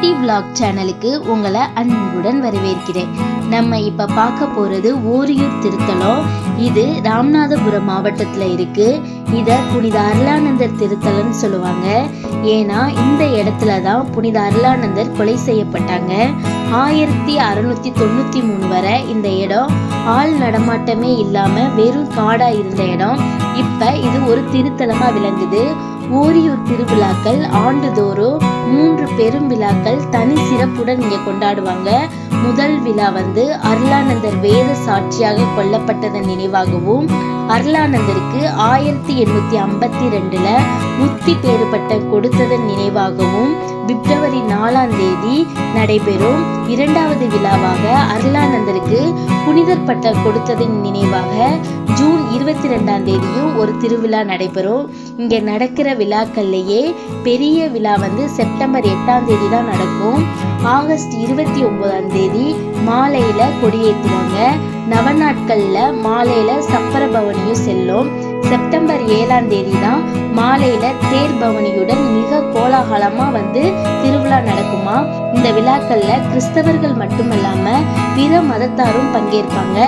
City vlog சேனலுக்கு உங்களை அன்புடன் வரவேற்கிறேன். நம்ம இப்போ பார்க்க போகிறது ஓரியூர் திருத்தலம். இது ராமநாதபுரம் மாவட்டத்தில் இருக்கு. இதை புனித அருளானந்தர் திருத்தலம்னு சொல்லுவாங்க. ஏன்னா இந்த இடத்துல தான் புனித அருளானந்தர் கொலை செய்யப்பட்டாங்க. ஆயிரத்தி அறுநூத்தி தொண்ணூற்றி மூணு வரை இந்த இடம் ஆள் நடமாட்டமே இல்லாமல் வெறும் காடாக இருந்த இடம். இப்போ இது ஒரு திருத்தலமாக விளங்குது. ஓரியூர் திருவிழாக்கள் ஆண்டுதோறும் மூன்று பெரும் விழாக்கள் தனி சிறப்புடன் இங்கே கொண்டாடுவாங்க. முதல் விழா வந்து அருளானந்தர் வேத சாட்சியாக கொல்லப்பட்டதன் நினைவாகவும் அருளானந்தருக்கு ஆயிரத்தி எண்ணூத்தி ஐம்பத்தி ரெண்டுல முத்தி பேறு பட்டம் கொடுத்ததன் நினைவாகவும் பிப்ரவரி நாலாம் தேதி நடைபெறும். இரண்டாவது விழாவாக அருளானந்தருக்கு புனிதர் பட்டம் கொடுத்ததன் நினைவாக ஜூன் இருபத்தி ரெண்டாம் தேதியும் ஒரு திருவிழா நடைபெறும். இங்கே நடக்கிற விழாக்கள்லேயே பெரிய விழா வந்து செப்டம்பர் எட்டாம் தேதி தான் நடக்கும். ஆகஸ்ட் இருபத்தி ஒன்பதாம் தேதி மாலையில் கொடியேற்றுவாங்க. நவநாட்களில் மாலையில் சப்பர பவனியும் செல்லும். செப்டம்பர் ஏழாம் தேதி தான் மாலையில தேர் பவனியுடன் மிக கோலாகலமா வந்து திருவிழா நடக்குமா? இந்த விழாக்கள்ல கிறிஸ்தவர்கள் மட்டுமல்லாம பிற மதத்தாரும் பங்கேற்பாங்க.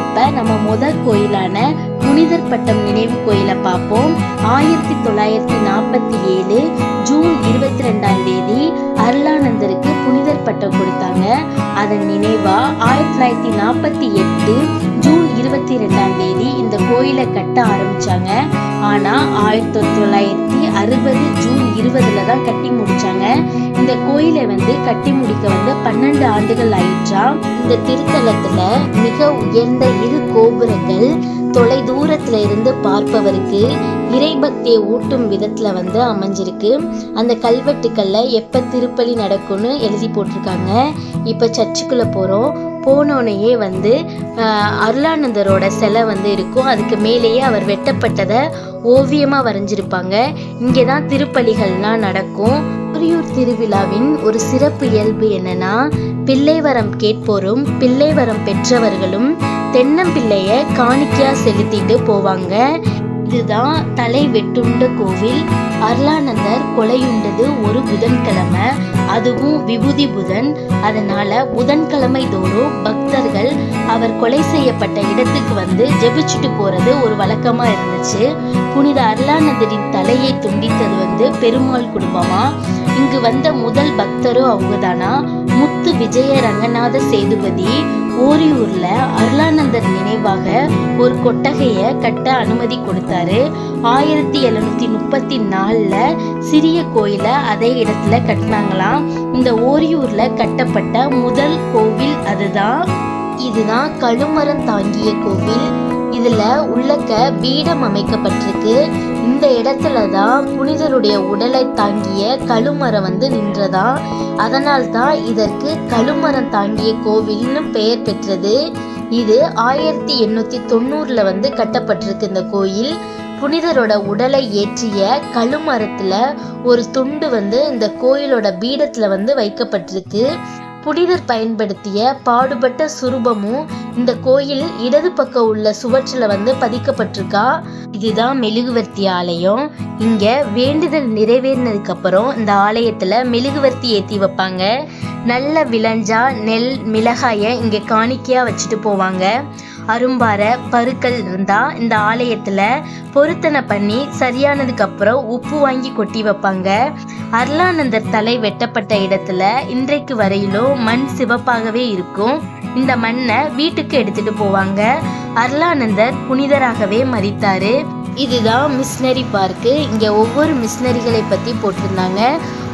இப்ப நம்ம முதல் கோயிலான புனிதர் பட்டம் நினைவு கோயிலை பார்ப்போம். ஆயிரத்தி தொள்ளாயிரத்தி நாற்பத்தி ஏழு ஜூன் இருபத்தி ரெண்டாம் தேதி அருளானந்தருக்கு புனிதர் பட்டம் கொடுத்தாங்க. அதன் நினைவா ஆயிரத்தி தொள்ளாயிரத்தி நாற்பத்தி எட்டு ஜூன் இருபத்தி ரெண்டாம் தேதி இந்த கோயிலை கட்ட ஆரம்பிச்சாங்க. ஆனா ஆயிரத்தி தொள்ளாயிரத்தி அறுபது ஜூன் இருபதுல தான் கட்டி முடிச்சாங்க. இந்த கோயிலை வந்து கட்டி முடிக்க வந்து பன்னெண்டு ஆண்டுகள் ஆயிடுச்சா இந்த திருத்தலத்துல மிக உயர்ந்த இரு கோபுரங்கள் தொலை தூரத்துல இருந்து பார்ப்பவருக்கு இறைபக்தியை ஊட்டும் விதத்துல வந்து அமைஞ்சிருக்கு. அந்த கல்வெட்டுக்கள்ல எப்ப திருப்பலி நடக்கும்னு எழுதி போட்டிருக்காங்க. இப்ப சர்ச்சுக்குள்ள போறோம். போனோடனேயே வந்து அருளானந்தரோட சிலை வந்து இருக்கும். அதுக்கு மேலேயே அவர் வெட்டப்பட்டதை ஓவியமாக வரைஞ்சிருப்பாங்க. இங்கே தான் திருப்பலிகள்லாம் நடக்கும். புரியூர் திருவிழாவின் ஒரு சிறப்பு இயல்பு என்னன்னா பிள்ளைவரம் கேட்போரும் பிள்ளைவரம் பெற்றவர்களும் தென்னம்பிள்ளைய காணிக்கையா செலுத்திட்டு போவாங்க. இதுதான் தலை வெட்டுண்ட கோவில். அருளானந்தர் கொலையுண்டது ஒரு புதன்கிழமை. அதுவும் விபூதி புதன். அதனால புதன்கிழமை தோறும் பக்தர்கள் அவர் கொலை செய்யப்பட்ட இடத்துக்கு வந்து ஜெபிச்சுட்டு போறது ஒரு வழக்கமா இருந்துச்சு. புனித அருளானந்தரின் தலையை துண்டித்தது வந்து பெருமாள் குடும்பமா? இங்கு வந்த முதல் பக்தரும் அவங்கதானா? முத்து விஜய ரங்கநாத சேதுபதி ஓரியூர்ல அருளானந்தர் நினைவாக ஒரு கொட்டகைய கட்ட அனுமதி கொடுத்தாரு. ஆயிரத்தி எழுநூத்தி முப்பத்தி நாலுல சிறிய கோயில அதே இடத்துல கட்டினாங்களாம். இந்த ஓரியூர்ல கட்டப்பட்ட முதல் கோவில் அதுதான். இதுதான் கழுமரம் தாங்கிய கோவில். இதுல உள்ளக்க பீடம் அமைக்கப்பட்டிருக்கு. இந்த இடத்துல தான் புனிதருடைய உடலை தாங்கிய கழுமரம் வந்து நின்றதா? அதனால் தான் இதற்கு கழுமரம் தாங்கிய கோவில்னு பெயர் பெற்றது. இது ஆயிரத்தி எண்ணூத்தி தொண்ணூறுல வந்து கட்டப்பட்டிருக்கு இந்த கோயில். புனிதரோட உடலை ஏற்றிய கழுமரத்துல ஒரு துண்டு வந்து இந்த கோயிலோட பீடத்துல வந்து வைக்கப்பட்டிருக்கு. புனிதர் பயன்படுத்திய பாடுபட்ட சுரூபமும் இந்த கோயில் இடது பக்கம் உள்ள சுவற்றில் வந்து பதிக்கப்பட்டிருக்கா? இதுதான் மெழுகுவர்த்தி ஆலயம். இங்க வேண்டுதல் நிறைவேறினதுக்கு அப்புறம் இந்த ஆலயத்துல மெழுகுவர்த்தி ஏத்தி வைப்பாங்க. நல்ல விளைஞ்சா நெல் மிளகாய இங்க காணிக்கையா வச்சுட்டு போவாங்க. அரும்பார பருக்கள் இருந்தா இந்த ஆலயத்துல பொருத்தனை பண்ணி சரியானதுக்கு அப்புறம் உப்பு வாங்கி கொட்டி வைப்பாங்க. அருளானந்தர் தலை வெட்டப்பட்ட இடத்துல இன்றைக்கு வரையிலும் மண் சிவப்பாகவே இருக்கும். இந்த மண்ணை வீட்டுக்கு எடுத்துட்டு போவாங்க. அருளானந்தர் புனிதராகவே மறித்தாரு இதுதான் மிஷினரி பார்க்கு. இங்கே ஒவ்வொரு மிஷினரிகளை பற்றி போட்டிருந்தாங்க.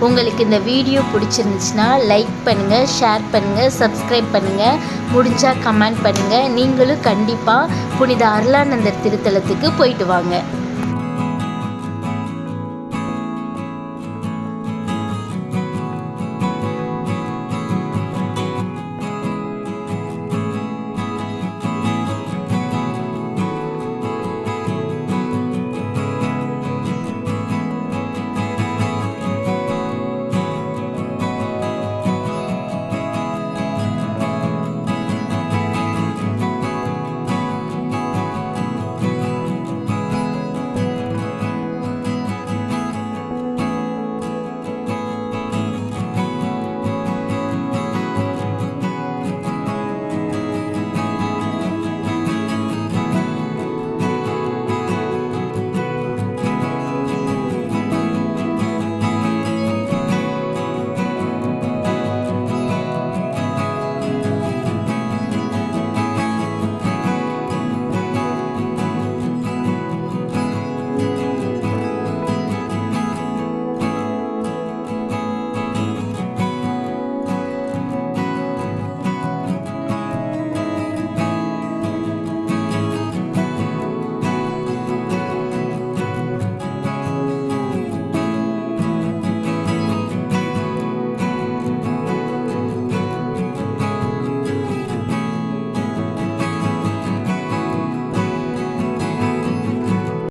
உங்களுக்கு இந்த வீடியோ பிடிச்சிருந்துச்சுன்னா லைக் பண்ணுங்கள் ஷேர் பண்ணுங்கள் சப்ஸ்கிரைப் பண்ணுங்கள் முடிஞ்சால் கமெண்ட் பண்ணுங்கள் நீங்களும் கண்டிப்பாக புனித அருளானந்தர் திருத்தலத்துக்கு போயிட்டு வாங்க.